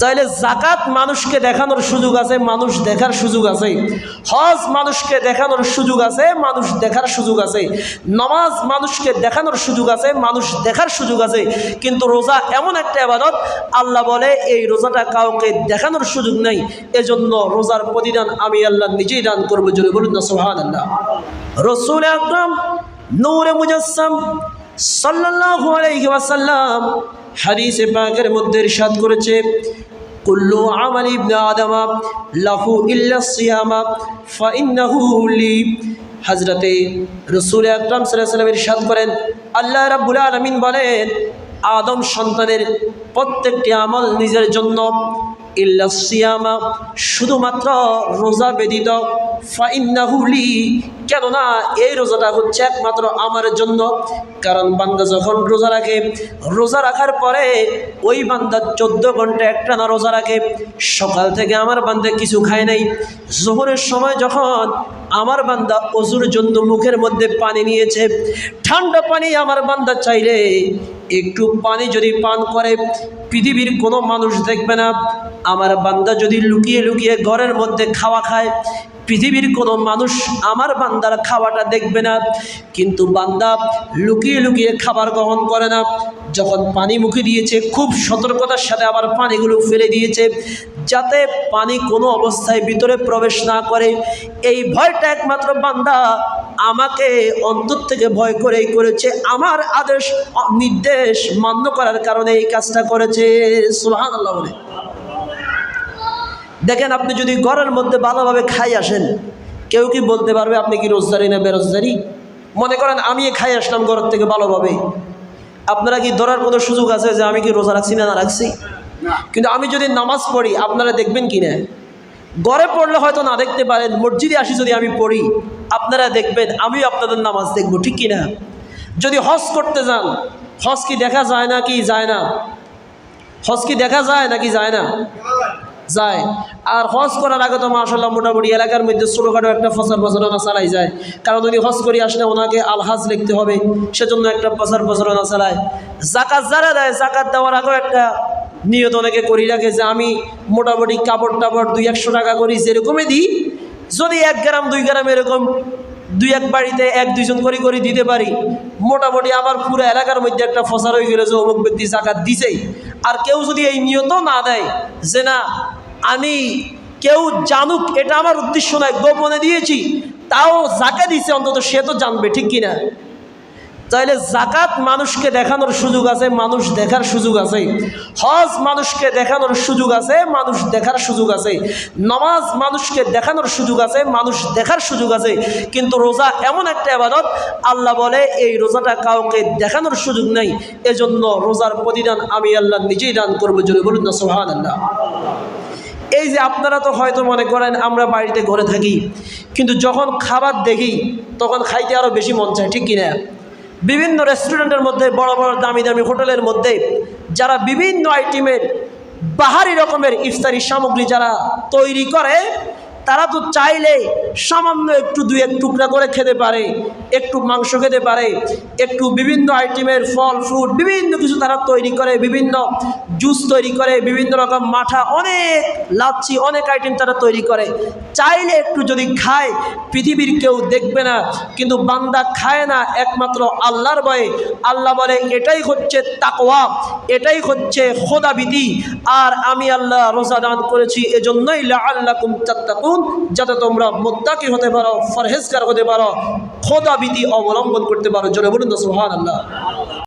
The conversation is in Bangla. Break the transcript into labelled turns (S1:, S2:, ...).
S1: তাইলে জাকাত মানুষকে দেখানোর সুযোগ আছে, মানুষ দেখার সুযোগ আছে। হজ মানুষকে দেখানোর সুযোগ আছে, মানুষ দেখার সুযোগ আছে। নমাজ মানুষকে দেখানোর সুযোগ আছে, মানুষ দেখার সুযোগ আছে। কিন্তু রোজা এমন একটা আবাদত আল্লাহ বলে, এই রোজাটা কাউকে দেখানোর সুযোগ নেই। এজন্য রোজার প্রতিদান আমি আল্লাহ নিজেই দান করব। জন্য বলুন না সোহান আল্লাহ রসুল আকরাম, নূরে মুজাসসাম সাল্লাল্লাহু আলাইহি ওয়াসাল্লাম হাদিসে পাকের মধ্যে ইরশাদ করেছে কুল্লু আমাল ইবনে আদমা, লাহু ইল্লা সিয়ামা, ফাইন্নাহু লি। হযরতে রাসূল আকরাম সাল্লামের ইরশাদ করেন, আল্লাহ রাবুল আলমিন বলেন, আদম সন্তানের প্রত্যেকটি আমল নিজের জন্য ইল্লা শুধুমাত্র রোজা ব্যতীত ফাইন্নাহুলি কেননা এই রোজাটা হচ্ছে একমাত্র আমার জন্য। কারণ বান্দা যখন রোজা রাখে, রোজা রাখার পরে ওই বান্দা চোদ্দ ঘণ্টা একটা না রোজা রাখে। সকাল থেকে আমার বান্দা কিছু খায় নাই। জোহরের সময় যখন আমার বান্দা অজুর জন্য মুখের মধ্যে পানি নিয়েছে। ঠান্ডা পানি আমার বান্দা চাইলে একটু পানি যদি পান করে, পৃথিবীর কোনো মানুষ দেখবে না। আমার বান্দা যদি লুকিয়ে লুকিয়ে ঘরের মধ্যে খাওয়া খায়, পৃথিবীর কোনো মানুষ আমার বান্দার খাওয়াটা দেখবে না। কিন্তু বান্দা লুকিয়ে লুকিয়ে খাবার গ্রহণ করে না। যখন পানি মুখে দিয়েছে, খুব সতর্কতার সাথে আবার পানিগুলো ফেলে দিয়েছে। যাতে পানি কোনো অবস্থায় ভিতরে প্রবেশ না করে। এই ভয়টা একমাত্র বান্দা আমাকে অন্তর থেকে ভয় করেই করেছে। আমার আদেশ, নির্দেশ মান্য করার কারণে এই কাজটা করেছে। সুহান আল্লাহ বলে। দেখেন, আপনি যদি ঘরের মধ্যে ভালোভাবে খাই আসেন, কেউ কি বলতে পারবে আপনি কি রোজদারি না বেরোজদারি? মনে করেন আমি খাই আসলাম ঘরের থেকে ভালোভাবে। আপনারা কি ধরার কোনো সুযোগ আছে যে আমি কি রোজা রাখছি না না রাখছি? কিন্তু আমি যদি নামাজ পড়ি, আপনারা দেখবেন কি না ঘরে পড়লে হয়তো না দেখতে পারেন, মসজিদে আসি যদি আমি পড়ি, আপনারা দেখবেন, আমিও আপনাদের নামাজ দেখব, ঠিক কি না যদি হজ করতে যান, হজ কি দেখা যায় না কি যায় না? হজ কি দেখা যায় নাকি যায় না? যায়। আর হজ করার আগে তো মাসাল্লাহ মোটামুটি এলাকার মধ্যে ছোটোখাটো একটা ফসার প্রচারণা চালাই যায়। কারণ উনি হজ করে আসলে ওনাকে আলহাজ লিখতে হবে, সেজন্য একটা প্রচার প্রচারণা চালায়। জাকাত যারা দেয়, জাকাত দেওয়ার আগেও একটা নিয়ত অনেকে করি রাখে যে আমি মোটামুটি কাপড় টাপড় দুই একশো টাকা করি যেরকমই দিই, যদি এক গ্রাম, দুই গ্রাম এরকম দুই এক বাড়িতে এক, দুইজন করে করে দিতে পারি। মোটামুটি আমার পুরো এলাকার মধ্যে একটা ফসার হয়ে গেলে যে অমুক ব্যক্তি জাকাত দিছেই। আর কেউ যদি এই নিয়ত না দেয় যে না, আমি কেউ জানুক, এটা আমার উদ্দেশ্য নয়, গোপনে দিয়েছি, তাও জাকা দিছে অন্তত, সে তো জানবে, ঠিক কিনা? তাইলে জাকাত মানুষকে দেখানোর সুযোগ আছে, মানুষ দেখার সুযোগ আছে। হজ মানুষকে দেখানোর সুযোগ আছে, মানুষ দেখার সুযোগ আছে। নমাজ মানুষকে দেখানোর সুযোগ আছে, মানুষ দেখার সুযোগ আছে। কিন্তু রোজা এমন একটা আবাদত আল্লাহ বলে, এই রোজাটা কাউকে দেখানোর সুযোগ নেই। এজন্য রোজার প্রতিদান আমি আল্লাহ নিজেই দান করব। জন্য বলুন না সোহান আল্লাহ এই যে আপনারা তো হয়তো মনে করেন, আমরা বাড়িতে ঘরে থাকি। কিন্তু যখন খাবার দেখি, তখন খাইতে আরও বেশি মন চায়, ঠিক কিনা? বিভিন্ন রেস্টুরেন্টের মধ্যে, বড় বড় দামি দামি হোটেলের মধ্যে, যারা বিভিন্ন আইটেমের বাহারি রকমের ইফতারি সামগ্রী যারা তৈরি করে তারা তো চাইলে সামান্য একটু দুই এক টুকরা করে খেতে পারে, একটু মাংস খেতে পারে, একটু বিভিন্ন আইটেমের ফল, ফ্রুট, বিভিন্ন কিছু তারা তৈরি করে, বিভিন্ন জুস তৈরি করে, বিভিন্ন রকম মাঠা, অনেক লাচ্ছি, অনেক আইটেম তারা তৈরি করে। চাইলে একটু যদি খায়, পৃথিবীর কেউ দেখবে না, কিন্তু বান্দা খায় না একমাত্র আল্লাহর ভয়ে। আল্লাহ বলে, এটাই হচ্ছে তাকওয়া, এটাই হচ্ছে খোদাবিধি, আর আমি আল্লাহ রোজা করেছি, এজন্যই আল্লাহ কুম তাত্তাকুন যাতে তোমরা মোত্তাকি হতে পারো, ফরহেজগার হতে পারো খোদাবিধি অবলম্বন করতে পারো। জোরে বলুন তো সোহান আল্লাহ